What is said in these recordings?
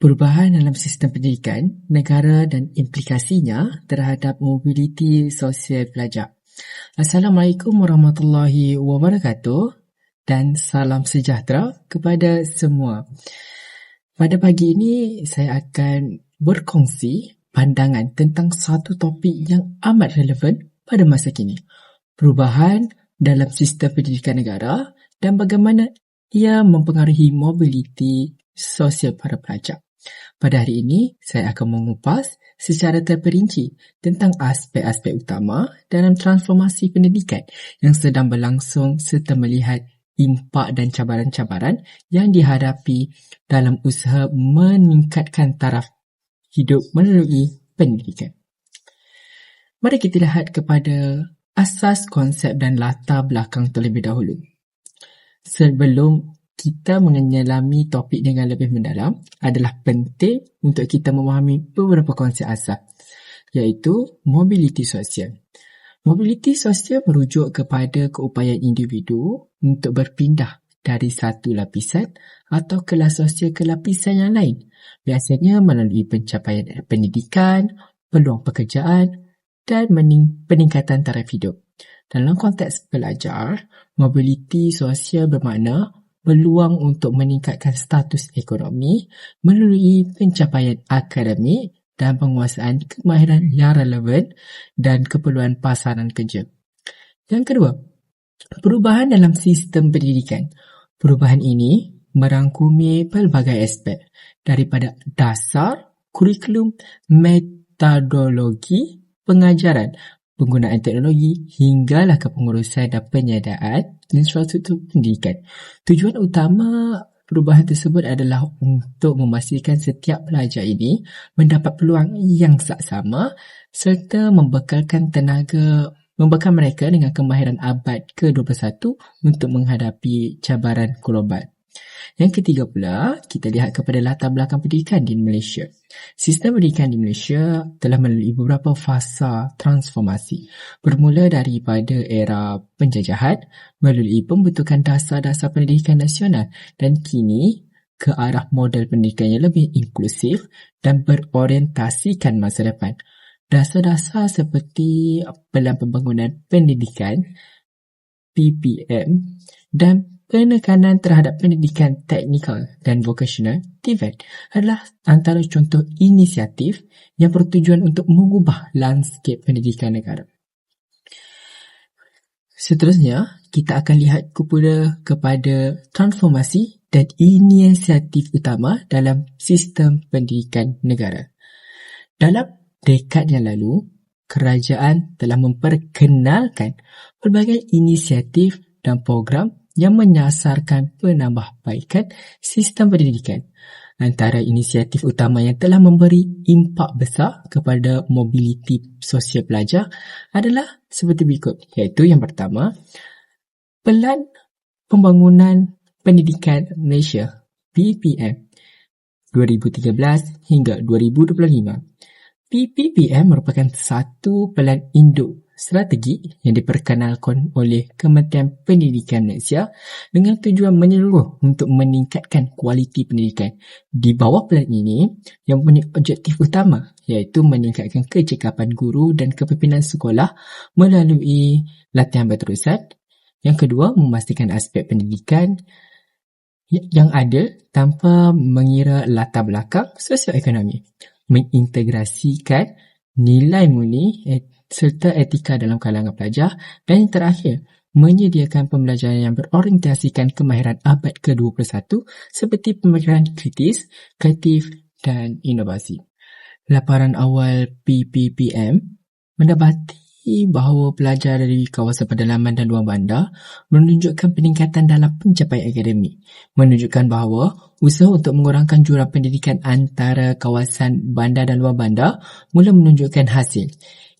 perubahan dalam sistem pendidikan negara dan implikasinya terhadap mobiliti sosial pelajar. Assalamualaikum warahmatullahi wabarakatuh dan salam sejahtera kepada semua. Pada pagi ini saya akan berkongsi pandangan tentang satu topik yang amat relevan pada masa kini. Perubahan dalam sistem pendidikan negara dan bagaimana ia mempengaruhi mobiliti sosial para pelajar. Pada hari ini, saya akan mengupas secara terperinci tentang aspek-aspek utama dalam transformasi pendidikan yang sedang berlangsung serta melihat impak dan cabaran-cabaran yang dihadapi dalam usaha meningkatkan taraf hidup melalui pendidikan. Mari kita lihat kepada asas konsep dan latar belakang terlebih dahulu. Sebelum kita menyelami topik dengan lebih mendalam adalah penting untuk kita memahami beberapa konsep asas iaitu mobiliti sosial. Mobiliti sosial merujuk kepada keupayaan individu untuk berpindah dari satu lapisan atau kelas sosial ke lapisan yang lain. Biasanya melalui pencapaian pendidikan, peluang pekerjaan dan peningkatan taraf hidup. Dalam konteks pelajar, mobiliti sosial bermakna peluang untuk meningkatkan status ekonomi melalui pencapaian akademik dan penguasaan kemahiran yang relevan dan keperluan pasaran kerja. Yang kedua, perubahan dalam sistem pendidikan. Perubahan ini merangkumi pelbagai aspek daripada dasar, kurikulum, metodologi, pengajaran, penggunaan teknologi hinggalah kepengurusan dan penyediaan infrastruktur pendidikan. Tujuan utama perubahan tersebut adalah untuk memastikan setiap pelajar ini mendapat peluang yang saksama serta membekalkan tenaga membekal mereka dengan kemahiran abad ke-21 untuk menghadapi cabaran global. Yang ketiga pula, kita lihat kepada latar belakang pendidikan di Malaysia. Sistem pendidikan di Malaysia telah melalui beberapa fasa transformasi. Bermula daripada era penjajahan, melalui pembentukan dasar-dasar pendidikan nasional dan kini ke arah model pendidikan yang lebih inklusif dan berorientasikan masa depan. Dasar-dasar seperti Pelan Pembangunan Pendidikan, PPM dan penekanan terhadap pendidikan teknikal dan vocational TVET adalah antara contoh inisiatif yang bertujuan untuk mengubah landscape pendidikan negara. Seterusnya, kita akan lihat kepada, kepada transformasi dan inisiatif utama dalam sistem pendidikan negara. Dalam dekad yang lalu, kerajaan telah memperkenalkan pelbagai inisiatif dan program yang menyasarkan penambahbaikan sistem pendidikan. Antara inisiatif utama yang telah memberi impak besar kepada mobiliti sosial pelajar adalah seperti berikut. Iaitu yang pertama, Pelan Pembangunan Pendidikan Malaysia PPM 2013 hingga 2025. PPPM merupakan satu pelan induk strategi yang diperkenalkan oleh Kementerian Pendidikan Malaysia dengan tujuan menyeluruh untuk meningkatkan kualiti pendidikan. Di bawah plan ini, yang mempunyai objektif utama iaitu meningkatkan kecekapan guru dan kepimpinan sekolah melalui latihan berterusan. Yang kedua, memastikan aspek pendidikan yang adil tanpa mengira latar belakang sosioekonomi. Mengintegrasikan nilai murni serta etika dalam kalangan pelajar dan yang terakhir, menyediakan pembelajaran yang berorientasikan kemahiran abad ke-21 seperti pemikiran kritis, kreatif dan inovasi. Laporan awal PPPM mendapati bahawa pelajar dari kawasan pedalaman dan luar bandar menunjukkan peningkatan dalam pencapaian akademik. Menunjukkan bahawa usaha untuk mengurangkan jurang pendidikan antara kawasan bandar dan luar bandar mula menunjukkan hasil.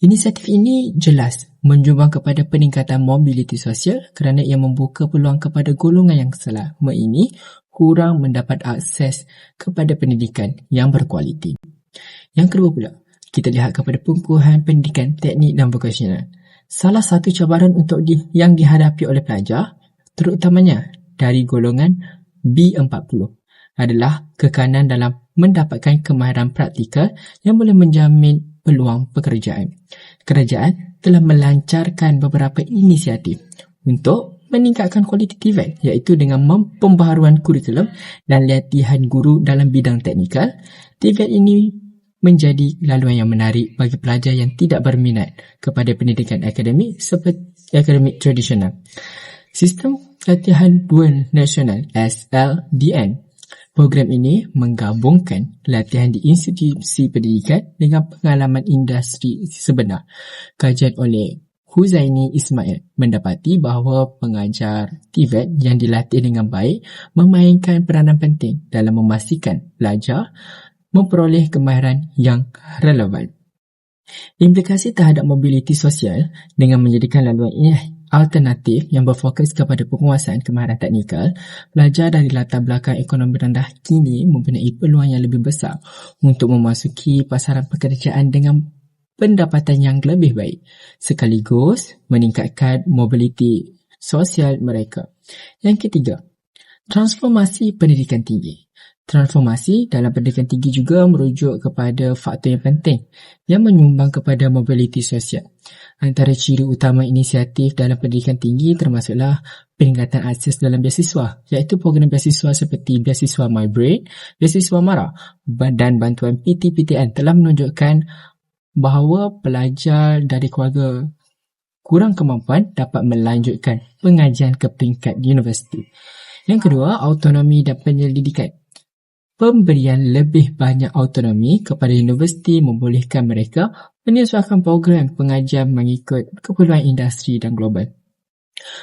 Inisiatif ini jelas menjumbang kepada peningkatan mobiliti sosial kerana ia membuka peluang kepada golongan yang selama ini kurang mendapat akses kepada pendidikan yang berkualiti. Yang kedua pula, kita lihat kepada pengukuhan pendidikan teknik dan vokasional. Salah satu cabaran untuk di, yang dihadapi oleh pelajar, terutamanya dari golongan B40, adalah kekanan dalam mendapatkan kemahiran praktikal yang boleh menjamin peluang pekerjaan. Kerajaan telah melancarkan beberapa inisiatif untuk meningkatkan kualiti TVET iaitu dengan pembaharuan kurikulum dan latihan guru dalam bidang teknikal. TVET ini menjadi laluan yang menarik bagi pelajar yang tidak berminat kepada pendidikan akademik seperti akademik tradisional. Sistem Latihan Dual Nasional SLDN Program ini menggabungkan latihan di institusi pendidikan dengan pengalaman industri sebenar. Kajian oleh Huzaini Ismail mendapati bahawa pengajar TVET yang dilatih dengan baik memainkan peranan penting dalam memastikan pelajar memperoleh kemahiran yang relevan. Implikasi terhadap mobiliti sosial dengan menjadikan laluan ini alternatif yang berfokus kepada penguasaan kemahiran teknikal, pelajar dari latar belakang ekonomi rendah kini mempunyai peluang yang lebih besar untuk memasuki pasaran pekerjaan dengan pendapatan yang lebih baik sekaligus meningkatkan mobiliti sosial mereka. Yang ketiga, transformasi pendidikan tinggi. Transformasi dalam pendidikan tinggi juga merujuk kepada faktor yang penting yang menyumbang kepada mobiliti sosial. Antara ciri utama inisiatif dalam pendidikan tinggi termasuklah peningkatan akses dalam biasiswa iaitu program biasiswa seperti biasiswa MyBrain, biasiswa MARA dan bantuan PTPTN telah menunjukkan bahawa pelajar dari keluarga kurang kemampuan dapat melanjutkan pengajian ke peringkat universiti. Yang kedua, autonomi dan penyelidikan. Pemberian lebih banyak autonomi kepada universiti membolehkan mereka menyesuaikan program pengajian mengikut keperluan industri dan global.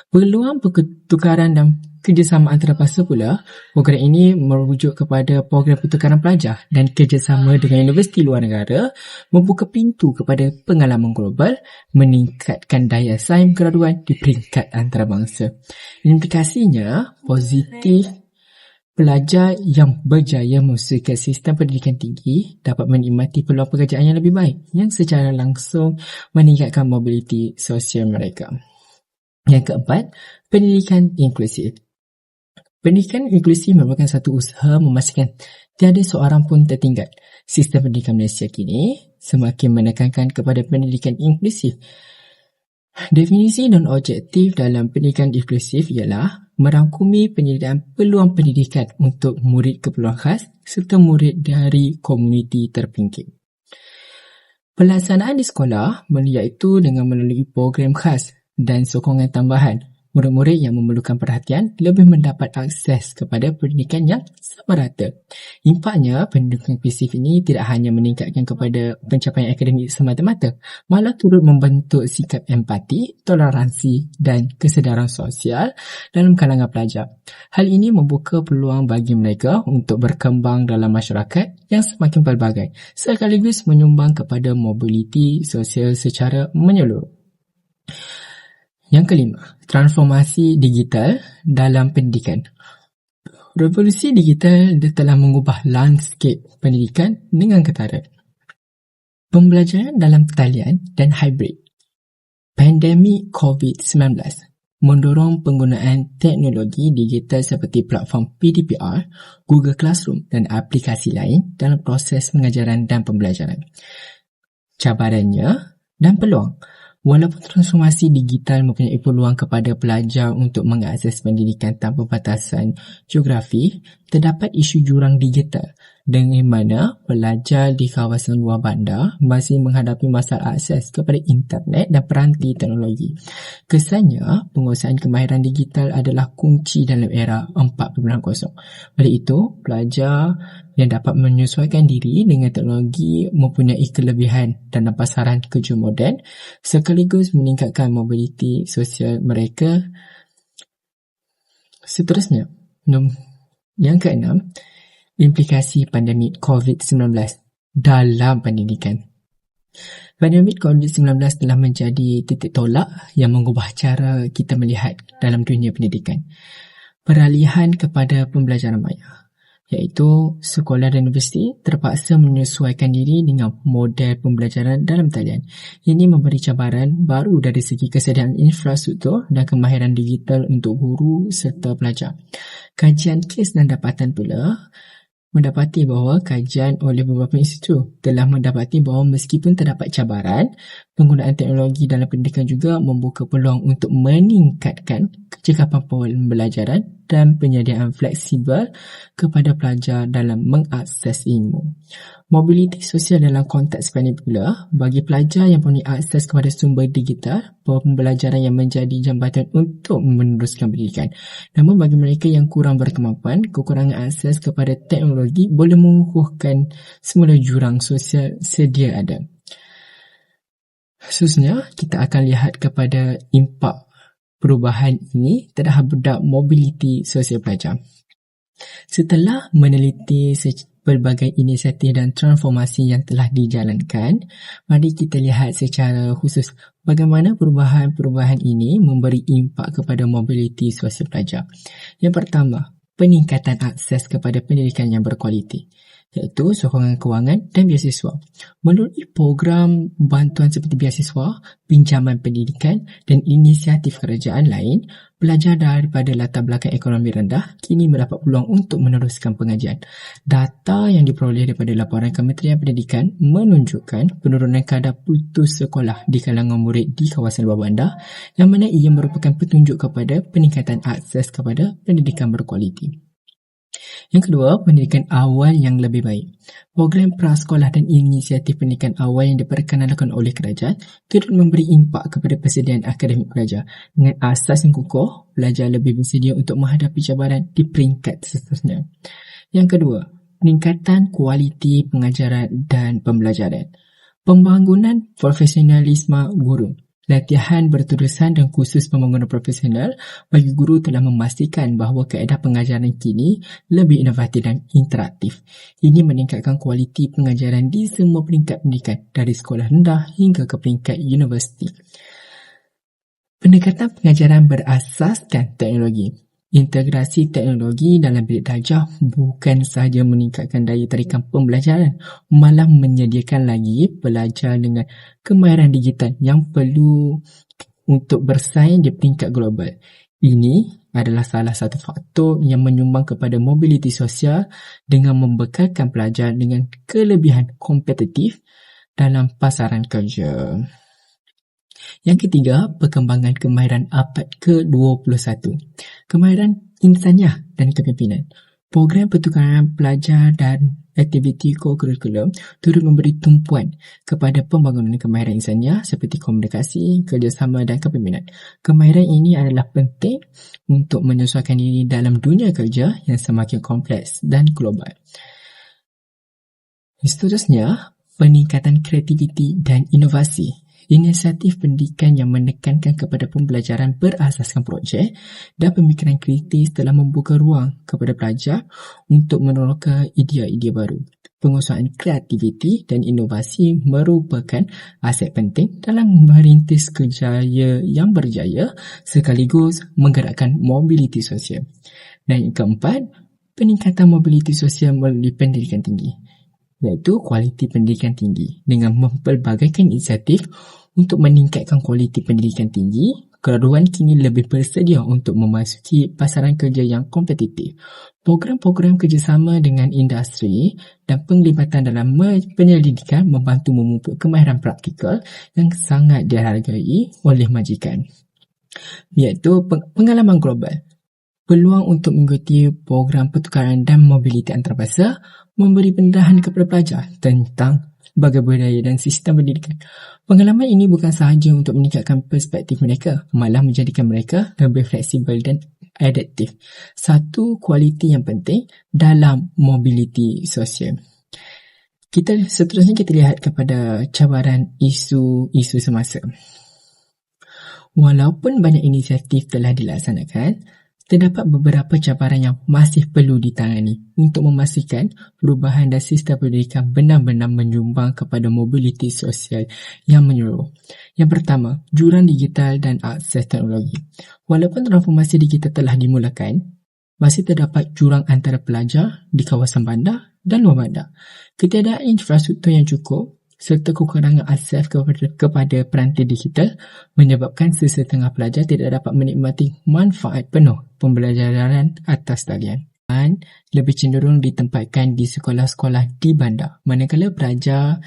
Peluang pertukaran dan kerjasama antarabangsa pula, program ini merujuk kepada program pertukaran pelajar dan kerjasama dengan universiti luar negara membuka pintu kepada pengalaman global, meningkatkan daya saing graduan di peringkat antarabangsa. Implikasinya positif Pelajar yang berjaya memasuki sistem pendidikan tinggi dapat menikmati peluang pekerjaan yang lebih baik yang secara langsung meningkatkan mobiliti sosial mereka. Yang keempat, pendidikan inklusif. Pendidikan inklusif merupakan satu usaha memastikan tiada seorang pun tertinggal. Sistem pendidikan Malaysia kini semakin menekankan kepada pendidikan inklusif. Definisi dan objektif dalam pendidikan inklusif ialah merangkumi penyediaan peluang pendidikan untuk murid keperluan khas serta murid dari komuniti terpinggir. Pelaksanaan di sekolah iaitu dengan melalui program khas dan sokongan tambahan Murid-murid yang memerlukan perhatian lebih mendapat akses kepada pendidikan yang sama rata. Impaknya, pendidikan inklusif ini tidak hanya meningkatkan kepada pencapaian akademik semata-mata, malah turut membentuk sikap empati, toleransi dan kesedaran sosial dalam kalangan pelajar. Hal ini membuka peluang bagi mereka untuk berkembang dalam masyarakat yang semakin pelbagai, sekaligus menyumbang kepada mobiliti sosial secara menyeluruh. Yang kelima, transformasi digital dalam pendidikan. Revolusi digital telah mengubah landscape pendidikan dengan ketara. Pembelajaran dalam talian dan hybrid. Pandemik COVID-19 mendorong penggunaan teknologi digital seperti platform PDPR, Google Classroom dan aplikasi lain dalam proses pengajaran dan pembelajaran. Cabarannya dan peluang. Walaupun transformasi digital mempunyai peluang kepada pelajar untuk mengakses pendidikan tanpa batasan geografi, terdapat isu jurang digital dengan mana pelajar di kawasan luar bandar masih menghadapi masalah akses kepada internet dan peranti teknologi. Kesannya, penguasaan kemahiran digital adalah kunci dalam era 4.0. Oleh itu, pelajar yang dapat menyesuaikan diri dengan teknologi mempunyai kelebihan dalam pasaran kerja moden sekaligus meningkatkan mobiliti sosial mereka. Seterusnya, yang keenam, implikasi pandemik COVID-19 dalam pendidikan. Pandemik COVID-19 telah menjadi titik tolak yang mengubah cara kita melihat dalam dunia pendidikan. Peralihan kepada pembelajaran maya, iaitu sekolah dan universiti terpaksa menyesuaikan diri dengan model pembelajaran dalam talian. Ini memberi cabaran baru dari segi kesediaan infrastruktur dan kemahiran digital untuk guru serta pelajar. Kajian kes dan dapatan pula mendapati bahawa kajian oleh beberapa institut telah mendapati bahawa meskipun terdapat cabaran, penggunaan teknologi dalam pendidikan juga membuka peluang untuk meningkatkan kecekapan pembelajaran dan penyediaan fleksibel kepada pelajar dalam mengakses ilmu. Mobiliti sosial dalam konteks ini pula bagi pelajar yang mempunyai akses kepada sumber digital, pembelajaran yang menjadi jambatan untuk meneruskan pendidikan. Namun bagi mereka yang kurang berkemampuan, kekurangan akses kepada teknologi boleh mengukuhkan semula jurang sosial sedia ada. Khususnya, kita akan lihat kepada impak perubahan ini terhadap mobiliti sosial pelajar. Setelah meneliti pelbagai inisiatif dan transformasi yang telah dijalankan, mari kita lihat secara khusus bagaimana perubahan-perubahan ini memberi impak kepada mobiliti sosial pelajar. Yang pertama, peningkatan akses kepada pendidikan yang berkualiti iaitu sokongan kewangan dan biasiswa. Melalui program bantuan seperti biasiswa, pinjaman pendidikan dan inisiatif kerajaan lain, pelajar daripada latar belakang ekonomi rendah kini mendapat peluang untuk meneruskan pengajian. Data yang diperoleh daripada laporan Kementerian Pendidikan menunjukkan penurunan kadar putus sekolah di kalangan murid di kawasan luar bandar yang mana ia merupakan petunjuk kepada peningkatan akses kepada pendidikan berkualiti. Yang kedua, pendidikan awal yang lebih baik. Program prasekolah dan inisiatif pendidikan awal yang diperkenalkan oleh kerajaan turut memberi impak kepada persediaan akademik pelajar. Dengan asas yang kukuh, pelajar lebih bersedia untuk menghadapi cabaran di peringkat seterusnya. Yang kedua, peningkatan kualiti pengajaran dan pembelajaran. Pembangunan profesionalisme guru. Latihan berterusan dan khusus pembangunan profesional bagi guru telah memastikan bahawa kaedah pengajaran kini lebih inovatif dan interaktif. Ini meningkatkan kualiti pengajaran di semua peringkat pendidikan dari sekolah rendah hingga ke peringkat universiti. Pendekatan pengajaran berasaskan teknologi. Integrasi teknologi dalam bilik darjah bukan sahaja meningkatkan daya tarikan pembelajaran, malah menyediakan lagi pelajar dengan kemahiran digital yang perlu untuk bersaing di peringkat global. Ini adalah salah satu faktor yang menyumbang kepada mobiliti sosial dengan membekalkan pelajar dengan kelebihan kompetitif dalam pasaran kerja. Yang ketiga, perkembangan kemahiran abad ke-21. Kemahiran insaniah dan kepimpinan. Program pertukaran pelajar dan aktiviti co-curriculum turut memberi tumpuan kepada pembangunan kemahiran insaniah seperti komunikasi, kerjasama dan kepimpinan. Kemahiran ini adalah penting untuk menyesuaikan diri dalam dunia kerja yang semakin kompleks dan global. Seterusnya, peningkatan kreativiti dan inovasi Inisiatif pendidikan yang menekankan kepada pembelajaran berasaskan projek dan pemikiran kritis telah membuka ruang kepada pelajar untuk meneroka idea-idea baru. Pengusahaan kreativiti dan inovasi merupakan aset penting dalam merintis kerjaya yang berjaya sekaligus menggerakkan mobiliti sosial. Dan yang keempat, peningkatan mobiliti sosial melalui pendidikan tinggi iaitu kualiti pendidikan tinggi dengan mempelbagaikan inisiatif untuk meningkatkan kualiti pendidikan tinggi, kedudukan kini lebih bersedia untuk memasuki pasaran kerja yang kompetitif. Program-program kerjasama dengan industri dan penglibatan dalam penyelidikan membantu memupuk kemahiran praktikal yang sangat dihargai oleh majikan. Iaitu pengalaman global. Peluang untuk mengikuti program pertukaran dan mobiliti antarabangsa memberi pendahan kepada pelajar tentang sebagai budaya dan sistem pendidikan. Pengalaman ini bukan sahaja untuk meningkatkan perspektif mereka, malah menjadikan mereka lebih fleksibel dan adaptif. Satu kualiti yang penting dalam mobiliti sosial. Kita seterusnya kita lihat kepada cabaran isu-isu semasa. Walaupun banyak inisiatif telah dilaksanakan, terdapat beberapa cabaran yang masih perlu ditangani untuk memastikan perubahan dan sistem pendidikan benar-benar menyumbang kepada mobiliti sosial yang menyeluruh. Yang pertama, jurang digital dan akses teknologi. Walaupun transformasi digital telah dimulakan, masih terdapat jurang antara pelajar di kawasan bandar dan luar bandar. Ketiadaan infrastruktur yang cukup serta kekurangan akses kepada, kepada peranti digital menyebabkan sesetengah pelajar tidak dapat menikmati manfaat penuh pembelajaran atas talian. lebih cenderung ditempatkan di sekolah-sekolah di bandar. Manakala pelajar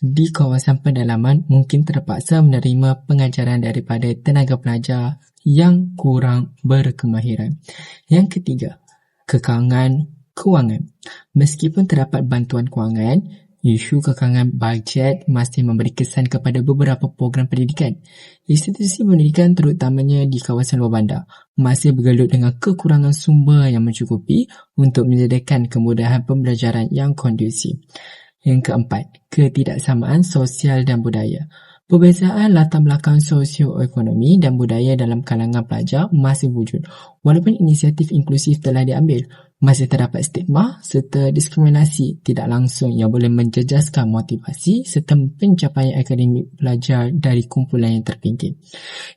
di kawasan pedalaman mungkin terpaksa menerima pengajaran daripada tenaga pelajar yang kurang berkemahiran. Yang ketiga, kekangan kewangan. Meskipun terdapat bantuan kewangan, Isu kekangan bajet masih memberi kesan kepada beberapa program pendidikan. Institusi pendidikan terutamanya di kawasan luar bandar masih bergelut dengan kekurangan sumber yang mencukupi untuk menyediakan kemudahan pembelajaran yang kondusif. Yang keempat, ketidaksamaan sosial dan budaya. Perbezaan latar belakang sosioekonomi dan budaya dalam kalangan pelajar masih wujud. Walaupun inisiatif inklusif telah diambil, masih terdapat stigma serta diskriminasi tidak langsung yang boleh menjejaskan motivasi serta pencapaian akademik pelajar dari kumpulan yang terpinggir.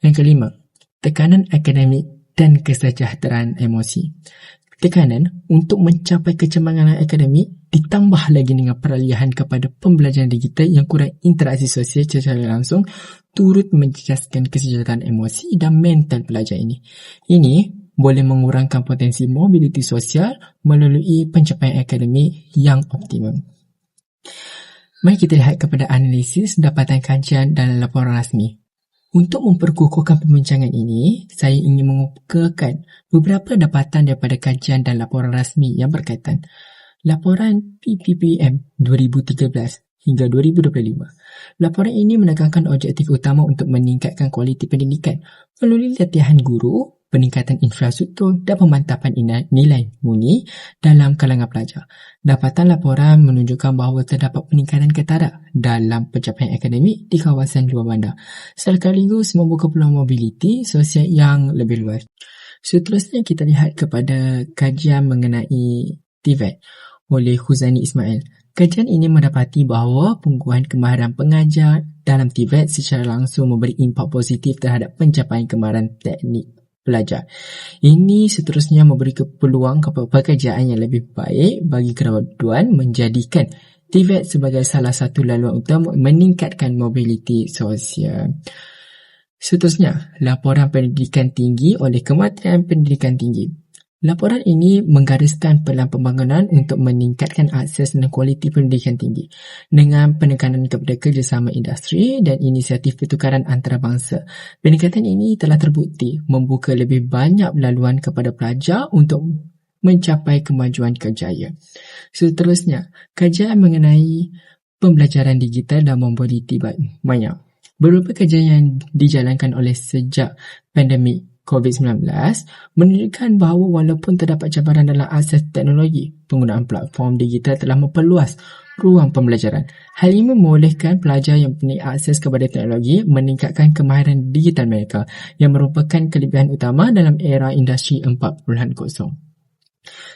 Yang kelima, tekanan akademik dan kesejahteraan emosi. Tekanan untuk mencapai kecemerlangan akademik ditambah lagi dengan peralihan kepada pembelajaran digital yang kurang interaksi sosial secara langsung turut menjejaskan kesejahteraan emosi dan mental pelajar ini. Ini boleh mengurangkan potensi mobiliti sosial melalui pencapaian akademik yang optimum. Mari kita lihat kepada analisis dapatan kajian dalam laporan rasmi. Untuk memperkukuhkan pembincangan ini, saya ingin mengukakan beberapa dapatan daripada kajian dan laporan rasmi yang berkaitan. Laporan PPPM 2013 hingga 2025. Laporan ini menekankan objektif utama untuk meningkatkan kualiti pendidikan melalui latihan guru, peningkatan infrastruktur dan pemantapan nilai muni dalam kalangan pelajar. Dapatan laporan menunjukkan bahawa terdapat peningkatan ketara dalam pencapaian akademik di kawasan luar bandar, sekaligus membuka peluang mobiliti sosial yang lebih luas. Seterusnya kita lihat kepada kajian mengenai TVET oleh Khuzani Ismail. Kajian ini mendapati bahawa penggunaan kemahiran pengajar dalam TVET secara langsung memberi impak positif terhadap pencapaian kemahiran teknik pelajar. Ini seterusnya memberi peluang kepada pekerjaan yang lebih baik bagi graduan menjadikan TVET sebagai salah satu laluan utama meningkatkan mobiliti sosial. Seterusnya, laporan pendidikan tinggi oleh Kementerian Pendidikan Tinggi. Laporan ini menggariskan pelan pembangunan untuk meningkatkan akses dan kualiti pendidikan tinggi dengan penekanan kepada kerjasama industri dan inisiatif pertukaran antarabangsa. Peningkatan ini telah terbukti membuka lebih banyak laluan kepada pelajar untuk mencapai kemajuan kerjaya. Seterusnya, kajian mengenai pembelajaran digital dan mobiliti banyak. Beberapa kajian yang dijalankan oleh sejak pandemik COVID-19 menunjukkan bahawa walaupun terdapat cabaran dalam akses teknologi, penggunaan platform digital telah memperluas ruang pembelajaran. Hal ini membolehkan pelajar yang mempunyai akses kepada teknologi meningkatkan kemahiran digital mereka yang merupakan kelebihan utama dalam era industri 4.0.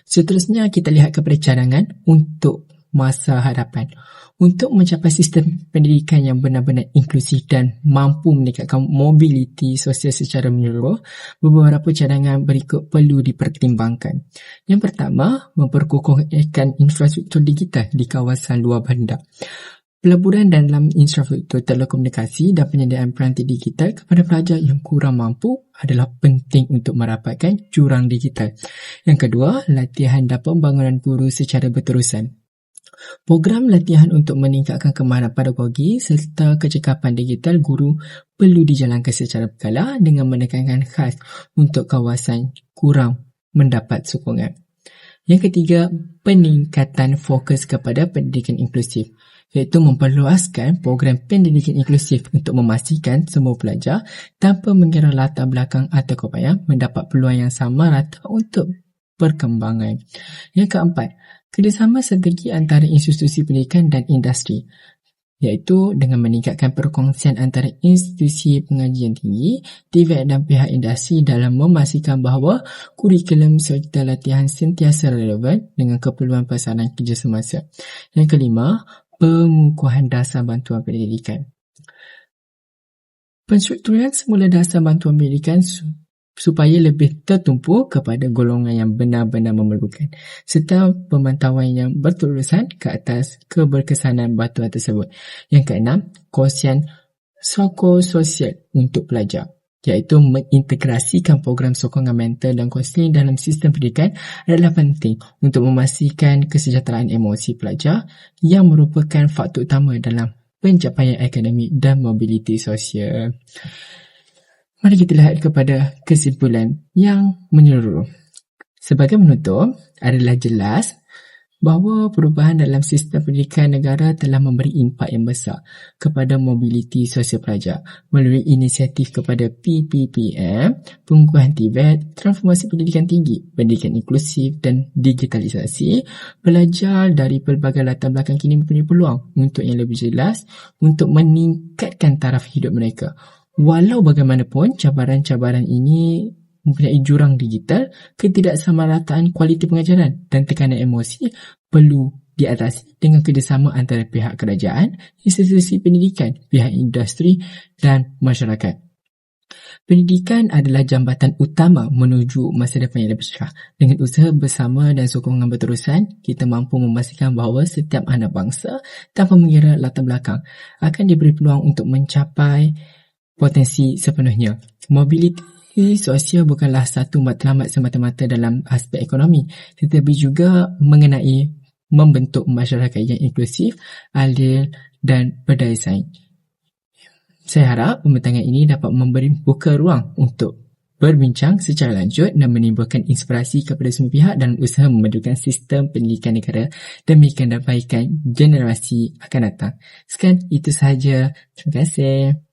Seterusnya kita lihat kepada cadangan untuk masa hadapan untuk mencapai sistem pendidikan yang benar-benar inklusif dan mampu meningkatkan mobiliti sosial secara menyeluruh, beberapa cadangan berikut perlu dipertimbangkan. Yang pertama, memperkukuhkan infrastruktur digital di kawasan luar bandar. Pelaburan dalam infrastruktur telekomunikasi dan penyediaan peranti digital kepada pelajar yang kurang mampu adalah penting untuk merapatkan jurang digital. Yang kedua, latihan dan pembangunan guru secara berterusan. Program latihan untuk meningkatkan kemahiran pedagogi serta kecekapan digital guru perlu dijalankan secara berkala dengan menekankan khas untuk kawasan kurang mendapat sokongan. Yang ketiga, peningkatan fokus kepada pendidikan inklusif iaitu memperluaskan program pendidikan inklusif untuk memastikan semua pelajar tanpa mengira latar belakang atau kepayang mendapat peluang yang sama rata untuk perkembangan. Yang keempat, kerjasama strategi antara institusi pendidikan dan industri iaitu dengan meningkatkan perkongsian antara institusi pengajian tinggi, TVET dan pihak industri dalam memastikan bahawa kurikulum serta latihan sentiasa relevan dengan keperluan pasaran kerja semasa. Yang kelima, pengukuhan dasar bantuan pendidikan. Penstrukturan semula dasar bantuan pendidikan supaya lebih tertumpu kepada golongan yang benar-benar memerlukan serta pemantauan yang berterusan ke atas keberkesanan bantuan tersebut. Yang keenam, kosian psikososial untuk pelajar. iaitu mengintegrasikan program sokongan mental dan kaunseling dalam sistem pendidikan adalah penting untuk memastikan kesejahteraan emosi pelajar yang merupakan faktor utama dalam pencapaian akademik dan mobiliti sosial. Mari kita lihat kepada kesimpulan yang menyeluruh. Sebagai menutup, adalah jelas bahawa perubahan dalam sistem pendidikan negara telah memberi impak yang besar kepada mobiliti sosial pelajar melalui inisiatif kepada PPPM, pengukuhan TVET, transformasi pendidikan tinggi, pendidikan inklusif dan digitalisasi, pelajar dari pelbagai latar belakang kini mempunyai peluang untuk yang lebih jelas untuk meningkatkan taraf hidup mereka. Walau bagaimanapun, cabaran-cabaran ini mempunyai jurang digital, ketidaksamarataan kualiti pengajaran dan tekanan emosi perlu diatasi dengan kerjasama antara pihak kerajaan, institusi pendidikan, pihak industri dan masyarakat. Pendidikan adalah jambatan utama menuju masa depan yang lebih cerah. Dengan usaha bersama dan sokongan berterusan, kita mampu memastikan bahawa setiap anak bangsa tanpa mengira latar belakang akan diberi peluang untuk mencapai potensi sepenuhnya. Mobiliti sosial bukanlah satu matlamat semata-mata dalam aspek ekonomi tetapi juga mengenai membentuk masyarakat yang inklusif, adil dan berdaya saing. Saya harap pembentangan ini dapat memberi buka ruang untuk berbincang secara lanjut dan menimbulkan inspirasi kepada semua pihak dalam usaha memadukan sistem pendidikan negara demi kebaikan generasi akan datang. Sekian, itu sahaja. Terima kasih.